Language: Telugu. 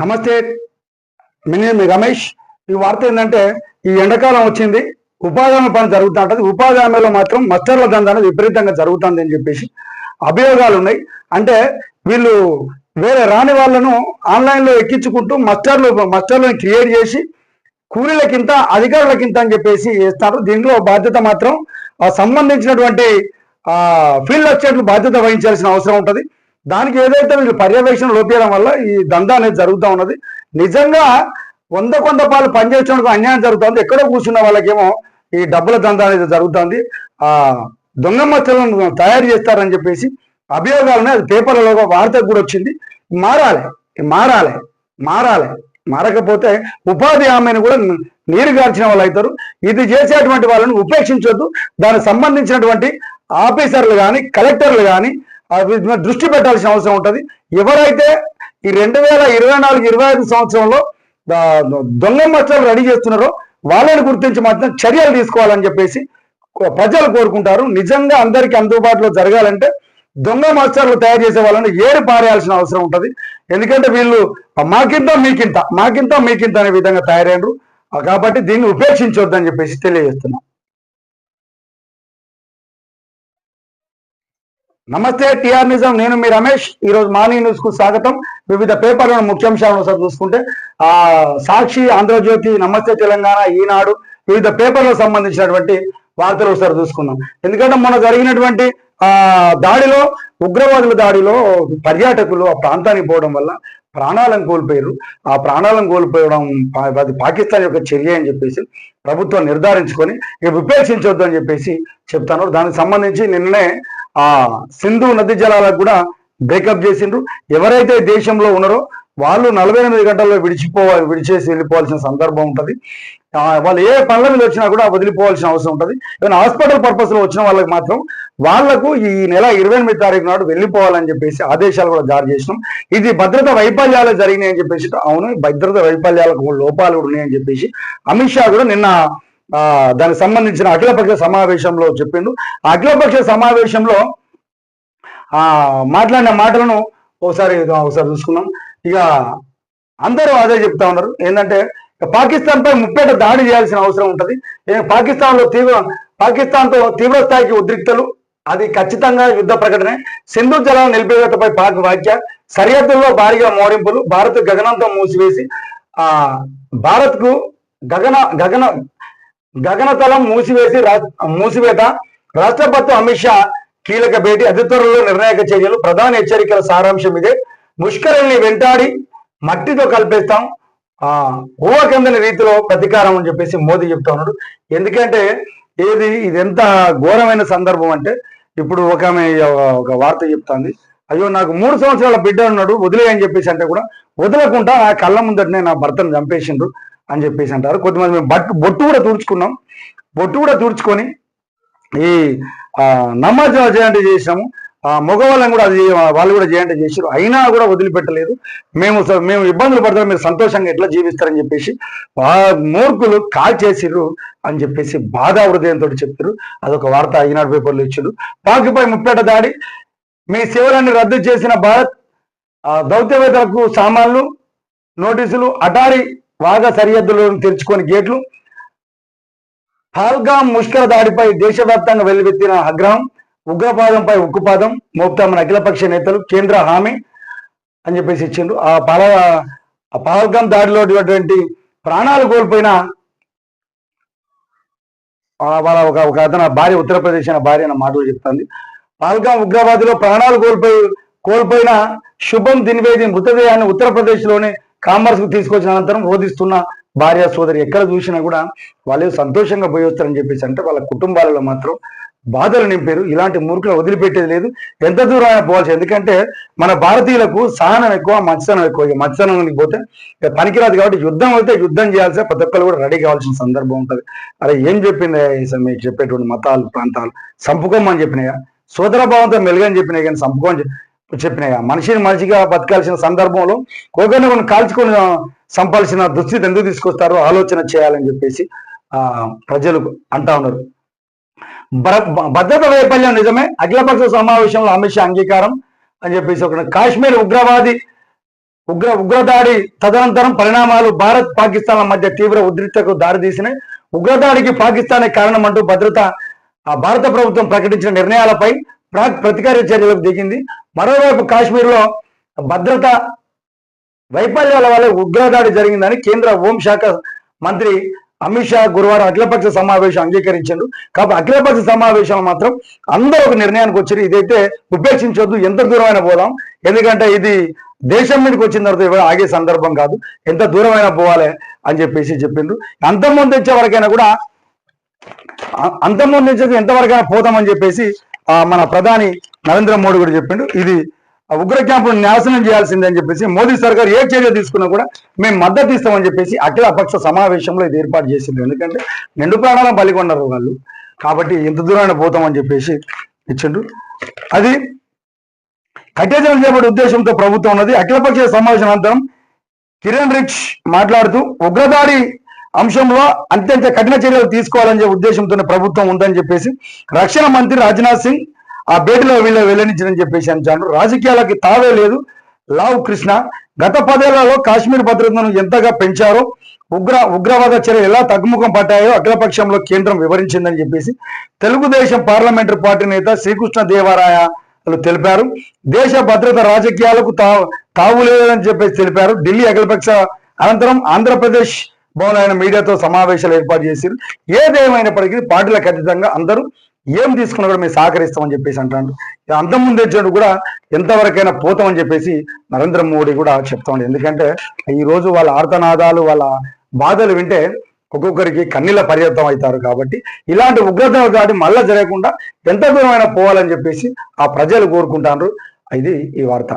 నమస్తే. మినీ రమేష్. ఈ వార్త ఏంటంటే ఈ ఎండాకాలం వచ్చింది. ఉపాధి హామీ పని జరుగుతూ ఉంటుంది. ఉపాధి హామీలో మాత్రం మస్టర్ల దందా అనేది విపరీతంగా జరుగుతుంది అని చెప్పేసి అభియోగాలు ఉన్నాయి. అంటే వీళ్ళు వేరే రాని వాళ్ళను ఆన్లైన్లో ఎక్కించుకుంటూ మస్టర్లు మస్టర్లను క్రియేట్ చేసి కూలీలకింత అధికారులకింత అని చెప్పేసి వేస్తారు దీంట్లో బాధ్యత మాత్రం సంబంధించినటువంటి ఫీల్డ్ అసిస్టెంట్లు బాధ్యత వహించాల్సిన అవసరం ఉంటుంది. దానికి ఏదైతే వీళ్ళు పర్యవేక్షణ లోపించడం వల్ల ఈ దందా అనేది జరుగుతూ ఉన్నది. నిజంగా వంద కొంత పాలు పనిచేసేందుకు అన్యాయం జరుగుతుంది. ఎక్కడో కూర్చున్న వాళ్ళకేమో ఈ డబ్బుల దందా అనేది జరుగుతుంది. ఆ దొంగ మచ్చలను తయారు చేస్తారని చెప్పేసి అభియోగాలు అది పేపర్లలో వార్త కూడా వచ్చింది. మారాలి మారాలి మారాలి. మారకపోతే ఉపాధి హామీని కూడా నీరు గార్చిన వాళ్ళు అవుతారు. ఇది చేసేటువంటి వాళ్ళని ఉపేక్షించొద్దు. దానికి సంబంధించినటువంటి ఆఫీసర్లు కానీ కలెక్టర్లు కానీ దృష్టి పెట్టాల్సిన అవసరం ఉంటుంది. ఎవరైతే ఈ రెండు వేల ఇరవై నాలుగు ఇరవై ఐదు సంవత్సరంలో దొంగ మచ్చలు రెడీ చేస్తున్నారో వాళ్ళని గుర్తించి మాత్రం చర్యలు తీసుకోవాలని చెప్పేసి ప్రజలు కోరుకుంటారు. నిజంగా అందరికీ అందుబాటులో జరగాలంటే దొంగ మాస్టర్లు తయారు చేసే వాళ్ళని ఏడు పారేయాల్సిన అవసరం ఉంటుంది. ఎందుకంటే వీళ్ళు మాకింత మీకింత మాకింత మీకింత అనే విధంగా తయారయ్యారు కాబట్టి దీన్ని ఉపేక్షించొద్దని చెప్పేసి తెలియజేస్తున్నాం. నమస్తే టిఆర్ నిజం. నేను మీ రమేష్. ఈ రోజు మార్నింగ్ న్యూస్కు స్వాగతం. వివిధ పేపర్లను ముఖ్యాంశాలను ఒకసారి చూసుకుంటే ఆ సాక్షి ఆంధ్రజ్యోతి నమస్తే తెలంగాణ ఈనాడు వివిధ పేపర్లకు సంబంధించినటువంటి వార్తలు ఒకసారి చూసుకుందాం. ఎందుకంటే మొన్న జరిగినటువంటి ఆ దాడిలో ఉగ్రవాదుల దాడిలో పర్యాటకులు ఆ ప్రాంతానికి పోవడం వల్ల ప్రాణాలను కోల్పోయారు. ఆ ప్రాణాలను కోల్పోవడం అది పాకిస్తాన్ యొక్క చర్య అని చెప్పేసి ప్రభుత్వం నిర్ధారించుకొని ఇక విపేక్షించొద్దు అని చెప్పేసి చెప్తాను దానికి సంబంధించి నిన్నే ఆ సింధు నది జలాలకు కూడా బ్రేకప్ చేసిండ్రు. ఎవరైతే దేశంలో ఉన్నారో వాళ్ళు నలభై ఎనిమిది గంటల్లో విడిచిపోవాలి విడిచేసి వెళ్ళిపోవాల్సిన సందర్భం ఉంటుంది. వాళ్ళు ఏ పనుల మీద వచ్చినా కూడా వదిలిపోవాల్సిన అవసరం ఉంటుంది. ఏమైనా హాస్పిటల్ పర్పస్లో వచ్చిన వాళ్ళకి మాత్రం వాళ్ళకు ఈ నెల ఇరవై ఎనిమిది తారీఖు నాడు వెళ్ళిపోవాలని చెప్పేసి ఆదేశాలు కూడా జారీ చేసినాం. ఇది భద్రత వైఫల్యాలు జరిగినాయి అని చెప్పేసి అవును భద్రత వైఫల్యాలకు లోపాలు కూడా ఉన్నాయని చెప్పేసి అమిత్ షా కూడా నిన్న దానికి సంబంధించిన అఖిలపక్ష సమావేశంలో చెప్పిండు. అఖిలపక్ష సమావేశంలో ఆ మాట్లాడిన మాటలను ఒకసారి ఒకసారి చూసుకున్నాం ఇక అందరూ అదే చెప్తా ఉన్నారు. ఏంటంటే పాకిస్తాన్ పై ముప్పేట దాడి చేయాల్సిన అవసరం ఉంటుంది. పాకిస్తాన్లో తీవ్ర పాకిస్తాన్తో తీవ్ర స్థాయికి ఉద్రిక్తలు అది ఖచ్చితంగా యుద్ధ ప్రకటనే. సింధు జలాల నిలిపివేతపై పాక్ వ్యాఖ్య సరిహద్దుల్లో భారీగా మోడింపులు భారత్ గగనంతో మూసివేసి ఆ భారత్కు గగన గగన గగనతలం మూసివేసి రా- మూసివేత రాష్ట్రపతి అమిత్ షా కీలక భేటీ అతి త్వరలో నిర్ణాయక చర్యలు ప్రధాన హెచ్చరికల సారాంశం ఇదే. ముష్కరుల్ని వెంటాడి మట్టితో కలిపేస్తాం. ఆ ఊహకందని రీతిలో ప్రతీకారం అని చెప్పేసి మోదీ చెప్తా ఉన్నాడు. ఎందుకంటే ఏది ఇది ఎంత ఘోరమైన సందర్భం అంటే ఇప్పుడు ఒక ఆమె ఒక వార్త చెప్తాంది. అయ్యో నాకు మూడు సంవత్సరాల బిడ్డ ఉన్నాడు వదిలే అని చెప్పేసి అంటే కూడా వదలకుండా నా కళ్ళ ముందటనే నా భర్తను చంపేసిండ్రు. అని చెప్పేసి అంటారు. కొద్దిమంది మేము బట్టు బొట్టు కూడా తుడుచుకున్నాం. బొట్టు కూడా తుడుచుకొని ఈ నమాజ్ చేయండి చేసాము ఆ మగవాళ్ళని కూడా అది వాళ్ళు కూడా చేయండి చేశారు అయినా కూడా వదిలిపెట్టలేదు. మేము స- మేము ఇబ్బందులు పడతాం. మీరు సంతోషంగా ఎట్లా జీవిస్తారని చెప్పేసి ఆ మూర్ఖులు కాల్ చేసిర్రు అని చెప్పేసి బాధా హృదయంతో చెప్పారు అదొక వార్త ఈనాడు పేపర్లో ఇచ్చారు పాకిపై ముప్పేట దాడి మీ సేవలన్నీ రద్దు చేసిన భారత్ దౌత్యవేత్తలకు సామాన్లు నోటీసులు అటారీ వాగా సరిహద్దులను తెరుచుకొని గేట్లు. పాల్గాం ముష్కర దాడిపై దేశవ్యాప్తంగా వెల్లువెత్తిన ఆగ్రహం ఉగ్రపాదంపై ఉక్కుపాదం మోపుతామని అఖిలపక్ష నేతలు కేంద్ర హామీ అని చెప్పేసి ఇచ్చిండ్రు. ఆ పాల ఆ పహల్గాం దాడిలో ప్రాణాలు కోల్పోయిన వాళ్ళ ఒక ఒక అతను భార్య ఉత్తరప్రదేశ్ అనే భార్య అన్న మాటలు చెప్తుంది. పాల్గాం ఉగ్రవాదిలో ప్రాణాలు కోల్పోయి కోల్పోయిన శుభం దినివేది మృతదేహాన్ని ఉత్తరప్రదేశ్లోని కామర్స్కు తీసుకొచ్చిన అనంతరం రోధిస్తున్న భార్య సోదరి ఎక్కడ చూసినా కూడా వాళ్ళు సంతోషంగా పోయి వస్తారని చెప్పేసి అంటే వాళ్ళ కుటుంబాలలో మాత్రం బాధలు నింపారు. ఇలాంటి మూర్ఖులు వదిలిపెట్టేది లేదు. ఎంత దూరం అయినా పోవాల్సి ఎందుకంటే మన భారతీయులకు సహనం ఎక్కువ మత్సనం ఎక్కువ. ఇక మత్సనానికి పోతే పనికిరాదు కాబట్టి యుద్ధం అయితే యుద్ధం చేయాల్సిన ప్రతి ఒక్కరు కూడా రెడీ కావాల్సిన సందర్భం ఉంటుంది. అరే ఏం చెప్పింది మీకు చెప్పేటువంటి మతాలు ప్రాంతాలు? సంపుకోమని చెప్పినాయా? సోదరభావంతో మెలుగని చెప్పినాయి? కానీ సంపుకోమని చెప్పినాయా మనిషిని మనిషిగా బతకాల్సిన సందర్భంలో ఒకరిని కొన్ని కాల్చుకొని సంపాల్సిన దుస్థితి ఎందుకు తీసుకొస్తారో ఆలోచన చేయాలని చెప్పేసి ఆ ప్రజలు అంటా ఉన్నారు. భద్రత వైఫల్యం నిజమే. అఖిలపక్ష సమావేశంలో అమిత్ షా అంగీకారం అని చెప్పేసి ఒక కాశ్మీర్ ఉగ్రవాది ఉగ్ర ఉగ్రదాడి తదనంతరం పరిణామాలు భారత్ పాకిస్తాన్ల మధ్య తీవ్ర ఉద్రిక్తకు దారితీసినాయి. ఉగ్రదాడికి పాకిస్తానే కారణం అంటూ భద్రత భారత ప్రభుత్వం ప్రకటించిన నిర్ణయాలపై ప్రతికార చర్యలకు దిగింది. మరోవైపు కాశ్మీర్లో భద్రత వైఫల్యాల వల్ల ఉగ్రదాడి జరిగిందని కేంద్ర హోంశాఖ మంత్రి అమిత్ షా గురువారం అఖిలపక్ష సమావేశం అంగీకరించారు. కాబట్టి అఖిలపక్ష సమావేశంలో మాత్రం అందరూ ఒక నిర్ణయానికి వచ్చారు. ఇదైతే ఉపేక్షించొద్దు. ఎంత దూరమైన పోదాం. ఎందుకంటే ఇది దేశం మీదకి వచ్చిన తర్వాత ఆగే సందర్భం కాదు. ఎంత దూరమైన పోవాలి అని చెప్పేసి చెప్పిండ్రు. అంతకుముందు వచ్చే వరకైనా కూడా అ- అంతకుముందు నుంచి ఎంతవరకైనా పోతామని చెప్పేసి మన ప్రధాని నరేంద్ర మోడీ కూడా చెప్పిండు ఇది ఆ ఉగ్ర క్యాంపును నాశనం చేయాల్సిందే అని చెప్పేసి మోదీ సర్కార్ ఏ చర్య తీసుకున్నా కూడా మేము మద్దతు ఇస్తామని చెప్పేసి అఖిల పక్ష సమావేశంలో ఇది ఏర్పాటు చేసింది ఎందుకంటే నిండు ప్రాణాలను బలికొన్నారు వాళ్ళు. కాబట్టి ఎంత దూరాన్ని పోతామని చెప్పేసి ఇచ్చిండు అది కట్టేజనం చేపడే ఉద్దేశంతో ప్రభుత్వం ఉన్నది. అఖిలపక్ష సమావేశం అనంతరం కిరణ్ రిచ్ మాట్లాడుతూ ఉగ్రదాడి అంశంలో అత్యంత కఠిన చర్యలు తీసుకోవాలనే ఉద్దేశంతోనే ప్రభుత్వం ఉందని చెప్పేసి రక్షణ మంత్రి రాజ్నాథ్ సింగ్ ఆ భేటీలో వీళ్ళ వెల్లడించారని చెప్పేసి అంటాడు రాజకీయాలకి తావే లేదు. లావ్ కృష్ణ గత పదేళ్ళలో కాశ్మీర్ భద్రతను ఎంతగా పెంచారో ఉగ్ర ఉగ్రవాద చర్యలు ఎలా తగ్గుముఖం పట్టాయో అఖిలపక్షంలో కేంద్రం వివరించిందని చెప్పేసి తెలుగుదేశం పార్లమెంటరీ పార్టీ నేత శ్రీకృష్ణ దేవరాయ తెలిపారు. దేశ భద్రత రాజకీయాలకు తా తావు లేదని చెప్పేసి తెలిపారు. ఢిల్లీ అఖిలపక్ష అనంతరం ఆంధ్రప్రదేశ్ భవన్ ఆయన మీడియాతో సమావేశాలు ఏర్పాటు చేశారు ఏదేమైనప్పటికీ పార్టీలకు ఖచ్చితంగా అందరూ ఏం తీసుకున్నా కూడా మేము సహకరిస్తామని చెప్పేసి అంటాడు అంతం ముందు వచ్చినట్టు కూడా ఎంతవరకైనా పోతామని చెప్పేసి నరేంద్ర మోడీ కూడా చెప్తామండి ఎందుకంటే ఈ రోజు వాళ్ళ ఆర్తనాదాలు వాళ్ళ బాధలు వింటే ఒక్కొక్కరికి కన్నీళ్ళ పర్యంతం అవుతారు కాబట్టి ఇలాంటి ఉగ్రత దాటి మళ్ళా జరగకుండా ఎంత దూరమైనా పోవాలని చెప్పేసి ఆ ప్రజలు కోరుకుంటారు. ఇది ఈ వార్త.